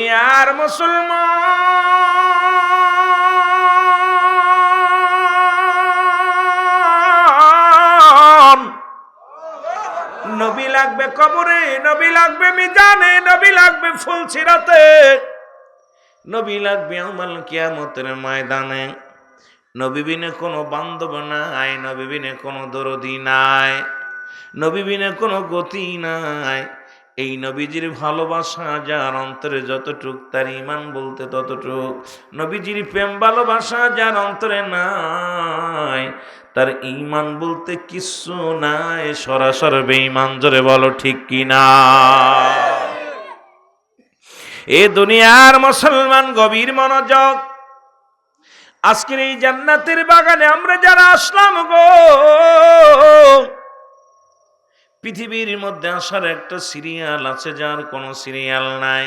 দুনিয়ার মুসলমান। নবী লাগবে কবরে, নবী লাগবে মিজানে, নবী লাগবে ফুল ফুলছিরাতে নবী লাগবে আমাল কিয়ামতের ময়দানে। নবীবিনে কোনো বান্ধব নাই নবীবিনে কোনো দরদি নাই নবীবিনে কোনো গতি নাই। এই নবীজির ভালোবাসা যার অন্তরে যতটুক, তার ইমান বলতে ততটুক। নবীজির প্রেম ভালোবাসা যার অন্তরে নাই, তার ইমান বলতে কিচ্ছু নাই। সরাসর বেঈমান, জোরে বলো ঠিক কিনা? এ দুনিয়ার মুসলমান গভীর মনোযোগ। আজকের এই জান্নাতের বাগানে আমরা যারা আসলাম গো পৃথিবীর মধ্যে আসার একটা সিরিয়াল আছে যার কোনো সিরিয়াল নাই।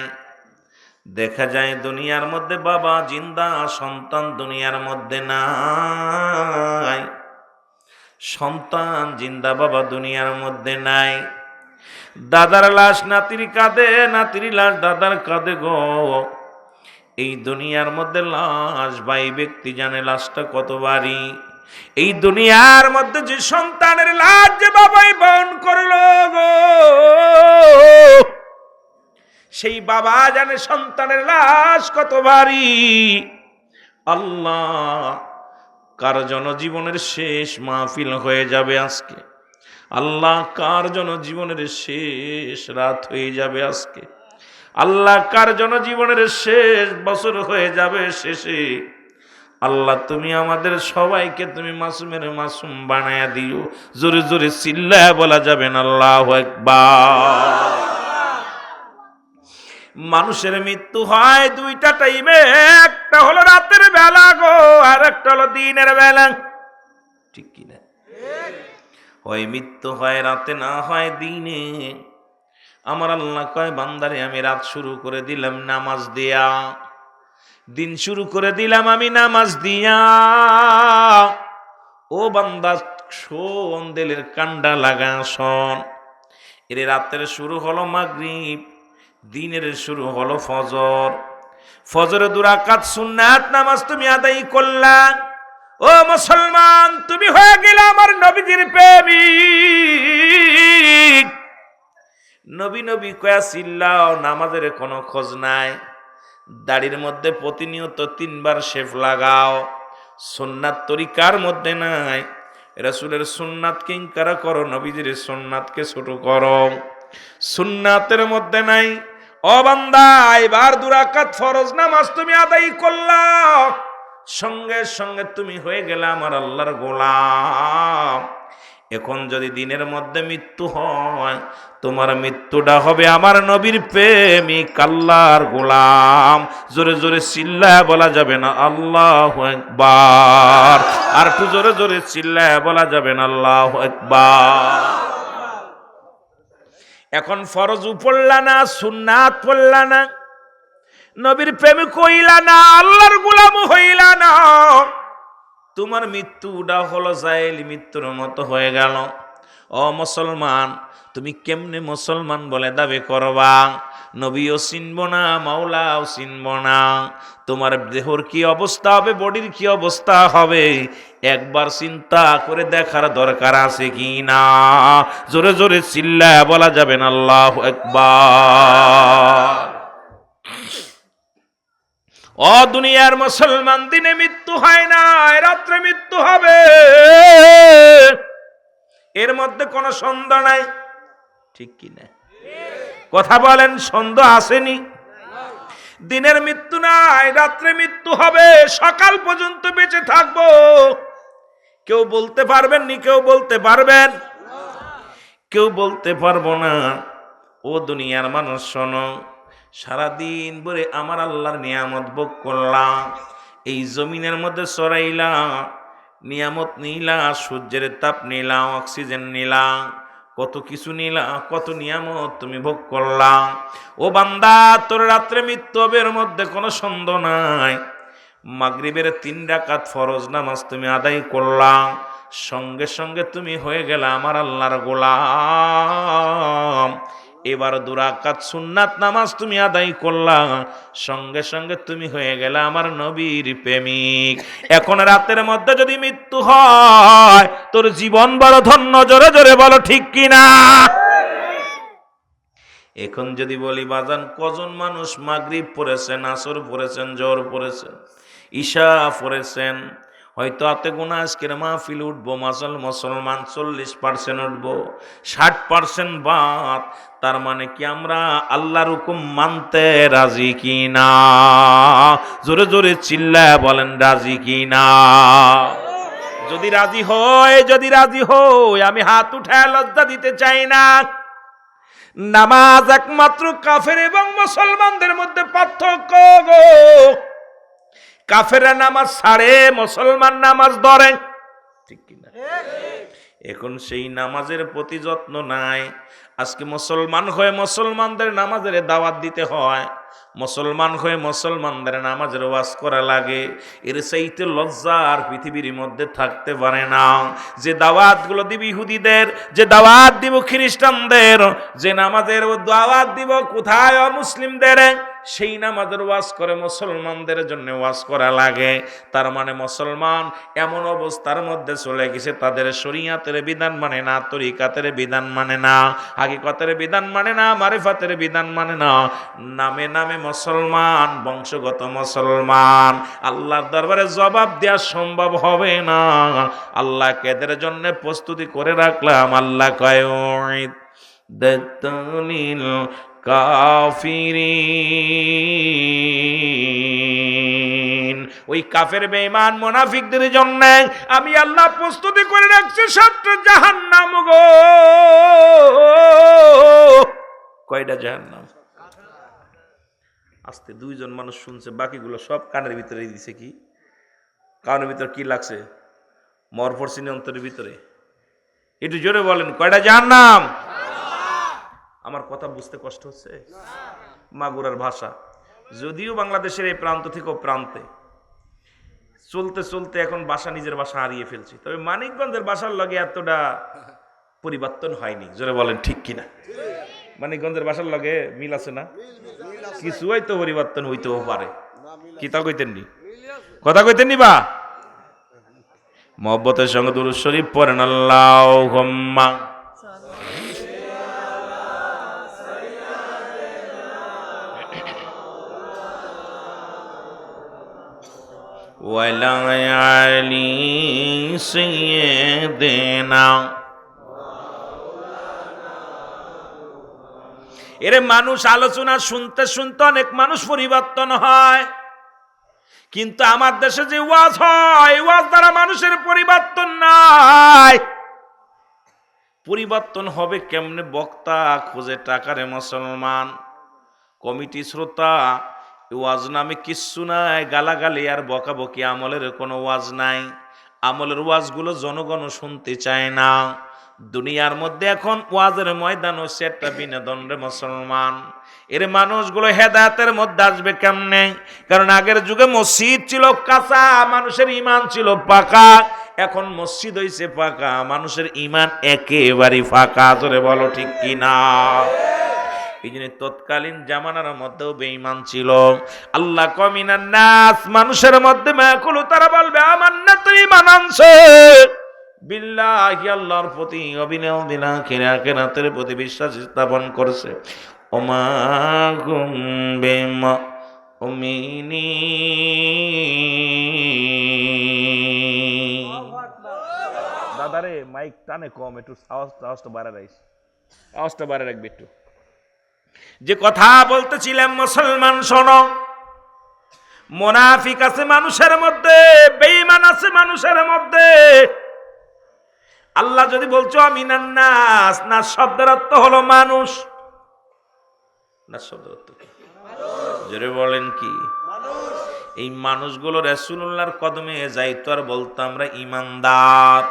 দেখা যায় দুনিয়ার মধ্যে বাবা, জিন্দা, সন্তান দুনিয়ার মধ্যে নাই। সন্তান, জিন্দা, বাবা দুনিয়ার মধ্যে নাই। দাদার লাশ, নাতির কাঁদে নাতির লাশ, দাদার কাঁদে গো। এই দুনিয়ার মধ্যে লাশ, ভাই ব্যক্তি জানে লাশটা কত বাড়ি এই দুনিয়ার মধ্যে যে সন্তানের লাজ যে বাবাই বহন করল সেই বাবা জানে সন্তানের লাশ কত ভারী। আল্লাহ, কার জনজীবনের শেষ মাহফিল হয়ে যাবে আজকে? আল্লাহ, কার জনজীবনের শেষ রাত হয়ে যাবে আজকে? আল্লাহ, কার জনজীবনের শেষ বছর হয়ে যাবে শেষে? আল্লাহ, তুমি আমাদের সবাইকে তুমি মাসুমের মাসুম বানায়া দিও। জোরে জোরে চিল্লা বলা যাবে না, আল্লাহ মানুষের মৃত্যু হয় দুইটা টাইমে একটা হলো রাতের বেলা গো, আর একটা হলো দিনের বেলা। ঠিক কিনা হয় মৃত্যু হয় রাতে, না হয় দিনে। আমার আল্লাহ কয়, বান্দারে, আমি রাত শুরু করে দিলাম, নামাজ দিয়া। দিন শুরু করে দিলাম আমি নামাজ দিয়া। ও বান্দা, শোন, দিলের কান্ডা লাগা, শোন। এর রাতের শুরু হলো মাগরিব, দিনের শুরু হলো ফজর। ফজরে দুরাকাত সুন্নাত নামাজ তুমি আদায় করলা। ও মুসলমান, তুমি হয়ে গেলে আমার নবীজির প্রেমিক। নবী নবী কয়া চিল্লাও নামাজের কোনো খোঁজ নাই। দাড়ির মধ্যে প্রতিনিয়ত তিনবার শেফ লাগাও। সুন্নাত তরিকার মধ্যে নাই। রসুলের সুন্নাত কিংকারা করো, নবীজির সুন্নাতকে ছোট করো। সুন্নাতের মধ্যে নাই। অবান্দা এবার দুরাকাত ফরজ নামাজ তুমি আদায় করলা। সঙ্গে সঙ্গে তুমি হয়ে গেলে আমার আল্লাহর গোলাম। এখন যদি দিনের মধ্যে মৃত্যু হয়, তোমার মৃত্যুটা হবে আমার নবীর প্রেমিক আল্লাহর গোলাম। জোরে জোরে চিল্লায় বলা যাবে না, আল্লাহ একবার আর একটু জোরে জোরে চিল্লায় বলা যাবে না, আল্লাহ একবার এখন ফরজ পড়লা না, সুন্নাত পড়লা না, নবীর প্রেমিক হইলা না, আল্লাহর গোলাম হইলা না। তোমার মৃত্যুটা হলো জাইল মৃত্যুর মতো হয়ে গেল। ও মুসলমান, তুমি কেমনে মুসলমান বলে দাবি করবা? নবীও চিনব না, মাওলাও চিনব না। তোমার দেহর কি অবস্থা হবে, বডির কি অবস্থা হবে? একবার চিন্তা করে দেখার দরকার আছে কি না? জোরে জোরে চিল্লা বলা যাবে আল্লাহ একবার ও দুনিয়ার মুসলমান, দিনে মৃত্যু হয় না রাত্রে মৃত্যু হবে। এর মধ্যে কোনো সন্দেহ নাই। ঠিক কি না? কথা বলেন, সন্দেহ আসেনি। দিনের মৃত্যু নাই, রাত্রে মৃত্যু হবে, সকাল পর্যন্ত বেঁচে থাকব। কেউ বলতে পারবেন নি, কেউ বলতে পারবেন? কেউ বলতে পারব না। ও দুনিয়ার মানুষ, শোনো। সারাদিন ভরে আমার আল্লাহর নিয়ামত ভোগ করলাম, এই জমিনের মধ্যে চড়াইলাম নিয়ামত নিলা সূর্যের তাপ নিলাম, অক্সিজেন নিলাম, কত কিছু নিলা কত নিয়ামত তুমি ভোগ করলাম। ও বান্দা, তোর রাত্রে মৃত্যু হবে, এর মধ্যে কোনো সন্দেহ নাই। মাগরিবের তিন ডাকাত ফরজ নামাজ তুমি আদায় করলাম, সঙ্গে সঙ্গে তুমি হয়ে গেলে আমার আল্লাহর গোলাম। এবার দুরাকাত সুন্নাত নামাজ তুমি আদায় করলা। সঙ্গে সঙ্গে তুমি হয়ে গেলে আমার নবীর প্রেমিক। এখন রাতের মধ্যে যদি মৃত্যু হয়, তোর জীবন বড় ধন্য, জোরে জোরে বলো ঠিক কিনা? এখন যদি বলি, বাজান, কজন মানুষ মাগরিব পড়েছেন, আসর পড়েছেন জ্বর পড়েছেন, ঈশা পড়েছেন? হয়তো আতে গুণা আজকের মাহফিল উঠবো, মাসল মুসলমান চল্লিশ পার্সেন্ট উঠবো, ষাট পার্সেন্ট বাদ, তার মানে কি আমরা আল্লাহর হুকুম মানতে রাজি কি না জোরে জোরে চিল্লায় বলেন, রাজি কি না যদি রাজি হয়, যদি রাজি হয়, আমি হাত উঠায় লজ্জা দিতে চাই না। নামাজ একমাত্র কাফের এবং মুসলমানদের মধ্যে পার্থক্য গো। কাফেরা নামাজ সারে মুসলমান নামাজ ধরে। ঠিক কিনা? এখন সেই নামাজের প্রতি যত্ন নাই। আজকে মুসলমান হয়ে মুসলমানদের নামাজের দাওয়াত দিতে হয়। মুসলমান হয়ে মুসলমানদের নামাজের ওয়াজ করা লাগে। এর সেইতে লজ্জা আর পৃথিবীর মধ্যে থাকতে পারে না। যে দাওয়াতগুলো দিব ইহুদিদের, যে দাওয়াত দিব খ্রিস্টানদের, যে নামাজের দাওয়াত দিব কোথায় মুসলিমদের সেই নামাজের ওয়াজ করে মুসলমানদের জন্য ওয়াজ করা লাগে। তার মানে মুসলমান এমন অবস্থার মধ্যে চলে গেছে, তাদের শরিয়াতের বিধান মানে না, তরিকাতের বিধান মানে না, হাকিকতের বিধান মানে না, মারিফাতের বিধান মানে না। নামে নামে মুসলমান, বংশগত মুসলমান। আল্লাহর দরবারে জবাব দেওয়া সম্ভব হবে না। আল্লাহ কেদের জন্য প্রস্তুতি করে রাখলাম? আল্লাহ কয় ওই কাফের, বেঈমান মুনাফিকদের জন্য আমি আল্লাহ প্রস্তুতি করে রাখছি সত্য জাহান্নাম গো। কয়টা জাহান্নাম? আস্তে দুইজন মানুষ শুনছে বাকিগুলো সব কানের ভিতরে দিছে কি? কানের ভিতরে কি লাগছে? মরফরসিনী অন্তরের ভিতরে। একটু জোরে বলেন কয়টা জাহান্নাম? আমার কথা বুঝতে কষ্ট হচ্ছে? মাগুরার ভাষা। যদিও বাংলাদেশের এই প্রান্ত থেকেও প্রান্তে। চলতে চলতে এখন বাসা নিজের বাসা হারিয়ে ফেলছি। তবে মানিকগঞ্জের বাসার লগে এতটা পরিবর্তন হয়নি। জোরে বলেন ঠিক কিনা? মানিকগঞ্জের বাসার লগে মিল আছে না? কিছু হয়তো পরিবর্তন হইতেও পারে কি তা কইতেননি কথা কইতেননি বা মহব্বতের সঙ্গে দুরুদ শরীফ পড়েন আল্লাহ ولا علي سيدنا এরে মানুষ আলোচনা শুনতে শুনতে অনেক মানুষ পরিবর্তন হয়। কিন্তু আমার দেশে যে ওয়াজ হয়, ওয়াজ দ্বারা মানুষের পরিবর্তন নাই। পরিবর্তন হবে কেমনে বক্তা খোঁজে টাকারে মুসলমান? কমিটি শ্রোতা ওয়াজ নামে কিচ্ছু নাই, গালাগালি আর বকাবকি আমলের কোনো ওয়াজ নাই। আমলের ওয়াজগুলো জনগণ শুনতে চায় না। দুনিয়ার মধ্যে এখন ওয়াজের ময়দান হচ্ছে একটা বিনোদন রে মুসলমান। এর মানুষগুলো হেদায়তের মধ্যে আসবে কেমনে? কারণ আগের যুগে মসজিদ ছিল কাঁচা, মানুষের ইমান ছিল পাকা। এখন মসজিদ হইছে পাকা, মানুষের ইমান একেবারে ফাঁকা। ধরে বলো ঠিক কিনা? এই জন্য তৎকালীন জামানার মধ্যেও বেঈমান ছিল। আল্লাহ কমিনার নাস, মানুষের মধ্যে তারা বলবে আমার না তুই মানানছে বিল্লাহি আল্লাহর প্রতি অবিনয় দিনা খেরা কেরাতের প্রতি বিশ্বাস স্থাপন করছে। ওমা বেমা অমিনী দাদারে মাইক টানে কম একটু আওয়াজটা আওয়াজটা বাড়া রাইস আওয়াজটা বাড়া রাখবে একটু। যে কথা বলতেছিলাম মুসলমান শোনো মোনাফিক আছে মানুষের মধ্যে বেঈমান আছে মানুষের মধ্যে আল্লাহ যদি বলছো আমি নাস না শব্দের অর্থ হলো মানুষ। না শব্দের অর্থ জোরে বলেন কি? এই মানুষগুলো রসুল্লাহর কদমে যাইতো আর বলতো, আমরা ইমানদার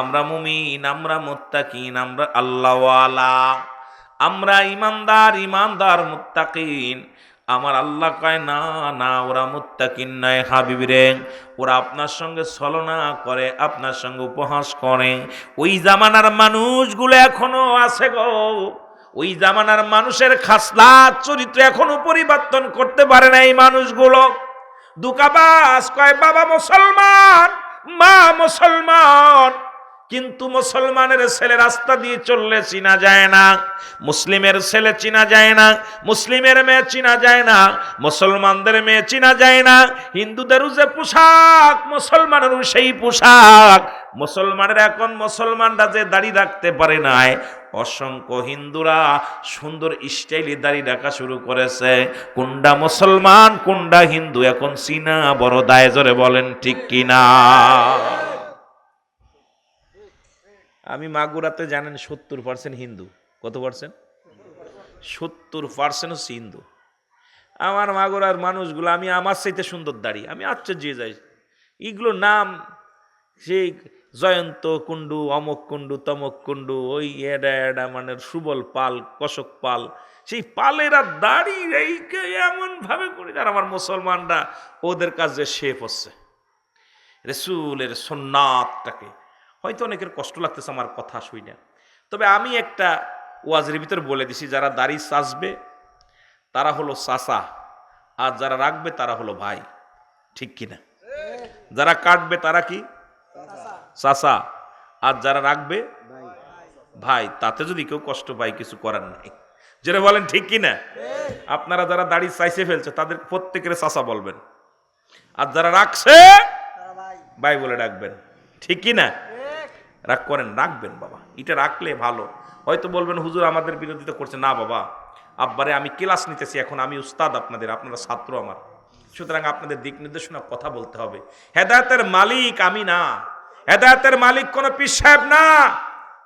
আমরা মুমিন, আমরা মুত্তাকিন, আমরা আল্লাহওয়ালা, আমরা ইমানদার ইমানদার মুত্তাকিন আমার আল্লাহ কয়, না না, ওরা মুত্তাকিন নয় হাবিবরে। ওরা আপনার সঙ্গে ছলনা করে, আপনার সঙ্গে উপহাস করে। ওই জামানার মানুষগুলো এখনও আছে গো। ওই জামানার মানুষের খাসলাত চরিত্র এখনও পরিবর্তন করতে পারে না এই মানুষগুলো। দুকাবাস কয়, বাবা মুসলমান, মা মুসলমান। কিন্তু মুসলমানের ছেলে রাস্তা দিয়ে চললে চিনা যায় না, মুসলিমের ছেলে চিনা যায় না, মুসলিমের মেয়ে চিনা যায় না, মুসলমানদের মেয়ে চিনা যায় না, হিন্দুদেরও যে পোশাক, মুসলমানেরও সেই পোশাক, মুসলমানের এখন মুসলমানরা যে দাড়ি রাখতে পারে নাই, অসংখ্য হিন্দুরা সুন্দর স্টাইলে দাড়ি রাখা শুরু করেছে কোনটা মুসলমান কোনটা হিন্দু, এখন চীনা, বড় দায় জোরে বলেন ঠিক কিনা? আমি মাগুরাতে জানেন সত্তর পার্সেন্ট হিন্দু। কত পার্সেন্ট সত্তর পার্সেন্ট হচ্ছে হিন্দু। আমার মাগুরার মানুষগুলো, আমি আমার চাইতে সুন্দর দাড়ি, আমি আশ্চর্য যাই। এগুলো নাম সেই জয়ন্ত কুণ্ডু, অমক কুণ্ডু, তমক কুণ্ডু, ওই এডা এডা মানে সুবল পাল, কশক পাল, সেই পালেরা দাড়ি এইকে এমন ভাবে করে আর আমার মুসলমানরা ওদের কাছে শেফ হচ্ছে। রেসুলের সোননাথটাকে হয়তো অনেকের কষ্ট লাগতেছে আমার কথা শুই না। তবে আমি একটা ওয়াজের ভিতর বলে দিছি যারা দাড়ি সাজবে তারা হলো চাচা আর যারা রাখবে তারা হলো ভাই। ঠিক কিনা? যারা কাটবে তারা কি? চাচা। আর যারা রাখবে ভাই। তাতে যদি কেউ কষ্ট পায় কিছু করার নাই। যেটা বলেন ঠিক কিনা? আপনারা যারা দাড়ি চাইছে ফেলছে তাদের প্রত্যেকের চাচা বলবেন। আর যারা রাখছে ভাই বলে ডাকবেন। ঠিক কিনা? রাগ করেন, রাখবেন বাবা। এটা রাখলে ভালো। হয়তো বলবেন, হুজুর, আমাদের বিরোধিতা করছে। না বাবা। আব্বারে, আমি ক্লাস নিতেছি, এখন আমি উস্তাদ আপনাদের, আপনারা ছাত্র আমার। সুতরাং আপনাদের দিক নির্দেশনা কথা বলতে হবে। হেদায়তের মালিক আমি না। হেদায়তের মালিক কোনো পীর না।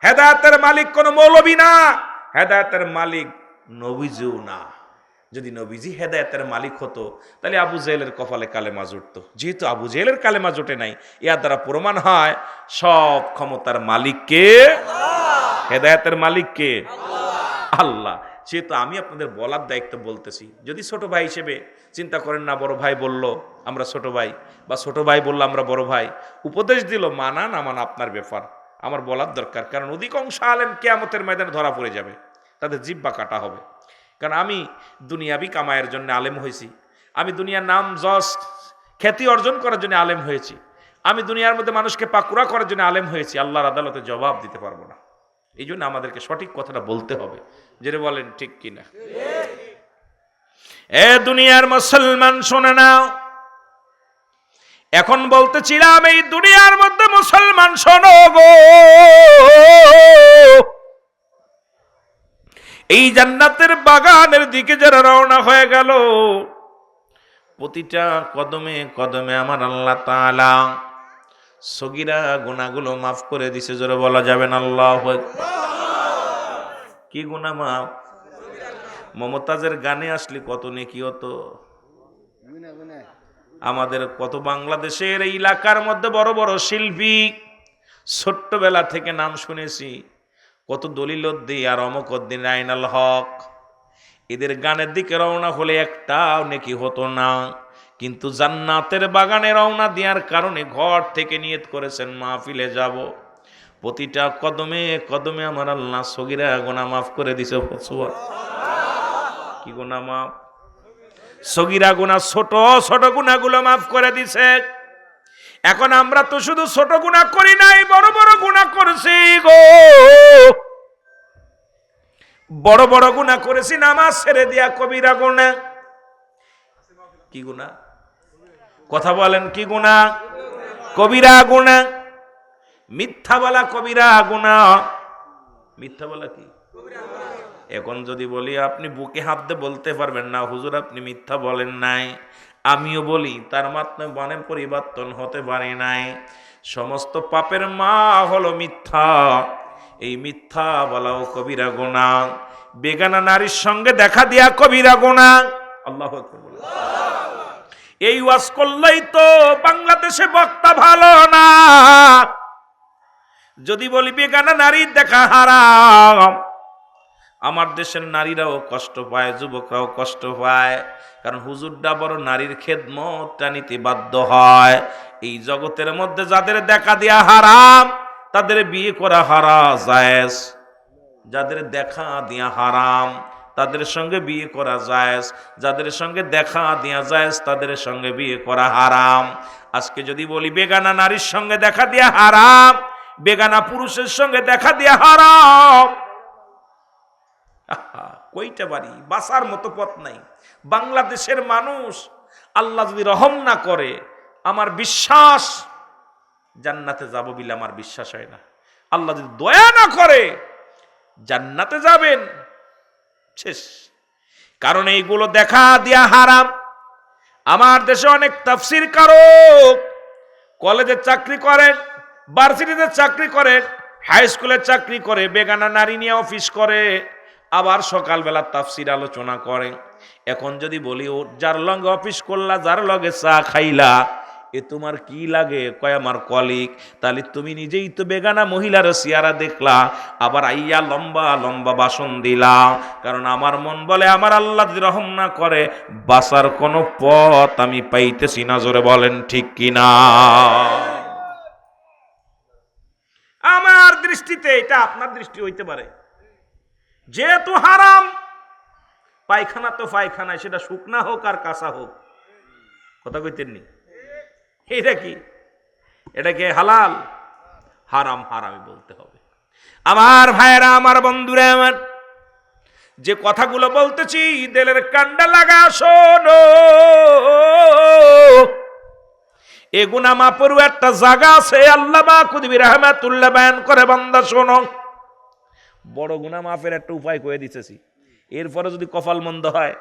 হেদায়তের মালিক কোনো মৌলবী না। হেদায়তের মালিক নবীজিও না। যদি নবীজি হেদায়তের মালিক হতো তাহলে আবু জেলের কপালে কালেমা জুটতো। যেহেতু আবু জেলের কালেমা জোটে নাই ইয়ার দ্বারা প্রমাণ হয় সব ক্ষমতার মালিককে হেদায়তের মালিককে আল্লাহ। সেহেতু আমি আপনাদের বলার দায়িত্ব বলতেছি যদি ছোট ভাই হিসেবে চিন্তা করেন না বড় ভাই বলল আমরা ছোট ভাই বা ছোট ভাই বলল আমরা বড় ভাই উপদেশ দিল মানা না মানা আপনার ব্যাপার। আমার বলার দরকার কারণ অধিকাংশ আলেম কেয়ামতের ময়দানে ধরা পড়ে যাবে তাদের জিব্বা কাটা হবে। কারণ আমি দুনিয়াবি কামায়ের জন্য আলেম হয়েছি। আমি দুনিয়ার নাম যশ, খ্যাতি অর্জন করার জন্য আলেম হয়েছি। আমি দুনিয়ার মধ্যে মানুষকে পাকুড়া করার জন্য আলেম হয়েছি। আল্লাহর আদালতে জবাব দিতে পারব না। এই জন্য আমাদেরকে সঠিক কথাটা বলতে হবে। যেটা বলেন, ঠিক কিনা এ দুনিয়ার মুসলমান, শোনে নাও। এখন বলতেছিলাম, এই দুনিয়ার মধ্যে মুসলমান, শোনো গো। এই জান্নাতের বাগানের দিকে যারা রওনা হয়ে গেল, প্রতিটা কদমে কদমে আমার আল্লাহ তাআলা সগিরা গুণাগুলো মাফ করে দিছে, জোরে বলা যাবে না, আল্লাহ কি গুণা মাফ? মমতাজের গানে আসলে কত নেকি হতো আমাদের কত বাংলাদেশের এই এলাকার মধ্যে বড় বড় শিল্পী, ছোট্টবেলা থেকে নাম শুনেছি। কত দলিলদ্দি আর অমকদ্দিন আইনাল হক। এদের গানের দিকে রওনা হলে একটাও নেকি হতো না। কিন্তু জান্নাতের বাগানে রওনা দেওয়ার কারণে ঘর থেকে নিয়ত করেছেন, মাহফিলে যাব। প্রতিটা কদমে কদমে আমার আল্লাহ সগিরা গোনা মাফ করে দিছে সুবহান। কি গোনা মাফ? সগিরা গোনা ছোট ছোট গুণাগুলো মাফ করে দিছে। এখন আমরা তো শুধু ছোট গুণা করি নাই, বড় বড় গুণা করছি গো। বড় বড় গুণা করেছি, নামাজ ছেড়ে দিয়া কবিরা গুণা কি গুণা কথা বলেন, কি গুণা কবিরা গুণা মিথ্যা বলা কবিরা গুণা মিথ্যা বলা কি? এখন যদি বলি, আপনি বুকে হাত দিয়ে বলতে পারবেন না, হুজুর আপনি মিথ্যা বলেন নাই। আমিও বলি, তার মাধ্যমে মনে পরিবর্তন হতে পারে নাই। সমস্ত পাপের মা হলো মিথ্যা। এই মিথ্যা বলাও কবিরা গোনা। বেগানা নারীর সঙ্গে দেখা দিয়া কবিরা গোনা। আল্লাহ। এই ওয়াজ করলেই তো বাংলাদেশে বক্তা ভালো না। যদি বলি বেগানা নারীর দেখা হারাম আমার দেশের নারীরাও কষ্ট পায়, যুবকরাও কষ্ট পায়, কারণ হুজুরটা বড় নারীর খেদমতটা নিতে বাধ্য হয়। এই জগতের মধ্যে যাদের দেখা দেয়া হারাম, তাদের বিয়ে করা হারা জায়েজ। যাদের দেখা দিয়া হারাম, তাদের সঙ্গে বিয়ে করা যায় যাদের সঙ্গে দেখা দিয়া যায় তাদের সঙ্গে বিয়ে করা হারাম। আজকে যদি বলি, বেগানা নারীর সঙ্গে দেখা দিয়া হারাম, বেগানা পুরুষের সঙ্গে দেখা দিয়া হারাম। কইটা বাড়ি বাসার মতো পথ নাই। বাংলাদেশের মানুষ, আল্লাহ যদি রহম না করে, আমার বিশ্বাস, জান্নাতে যাব বলে আমার বিশ্বাস হয় না। আল্লাহ যদি দয়া না করে, জান্নাতে যাবেন, শেষ। কারণ এইগুলো দেখা দিয়া হারাম। আমার দেশে অনেক তাফসির কারক, কলেজে চাকরি করেন, ভার্সিটিতে চাকরি করেন, হাই স্কুলে চাকরি করে, বেগানা নারী নিয়ে অফিস করে আবার সকালবেলা তাফসির আলোচনা করে। এখন যদি বলি, ও যার লগে অফিস করলা, যার লগে চা খাইলা, এ তোমার কি লাগে? কয়, আমার কলিক তাহলে তুমি নিজেই তো বেগানা মহিলার সিয়ারা দেখলা, আবার আইয়া লম্বা লম্বা বাসন দিলা। কারণ আমার মন বলে, আমার আল্লাহ রহম না করে বাসার কোনো পথ আমি পাইতেছি না, জোরে বলেন ঠিক কিনা? আমার দৃষ্টিতে এটা আপনার দৃষ্টি হইতে পারে। যেহেতু হারাম, পায়খানা তো পায়খানা সেটা শুকনা হোক আর কাঁচা হোক। কথা কইতেননি এটা কি? এটা কি হালাল? হারাম, হারামই বলতে হবে। আমার ভাইয়েরা, আমার বন্ধুরা, আমার যে কথাগুলো বলতেছি, দেলের কান্ডা লাগা, শোনো। এ গুনা মাপরু একটা জায়গা আছে আল্লাহ মা কুদবি রহমাতুল্লাহ বয়ান করে, বান্দা শোনো। বড় গুণা মাফের একটা উপায় করে দিতেছি। এরপরে যদি কপাল মন্দ হয়,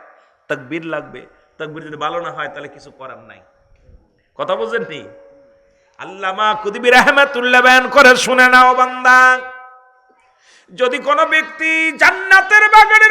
তাকবির লাগবে। তাকবির যদি ভালো না হয়, তাহলে কিছু করার নাই। কথা বলছেন নি? আল্লামা কুদিবি রহমাতুল্লাহ বয়ান করে, শুনে নাও বান্দা। যদি কোনো ব্যক্তি জান্নাতের বাগানের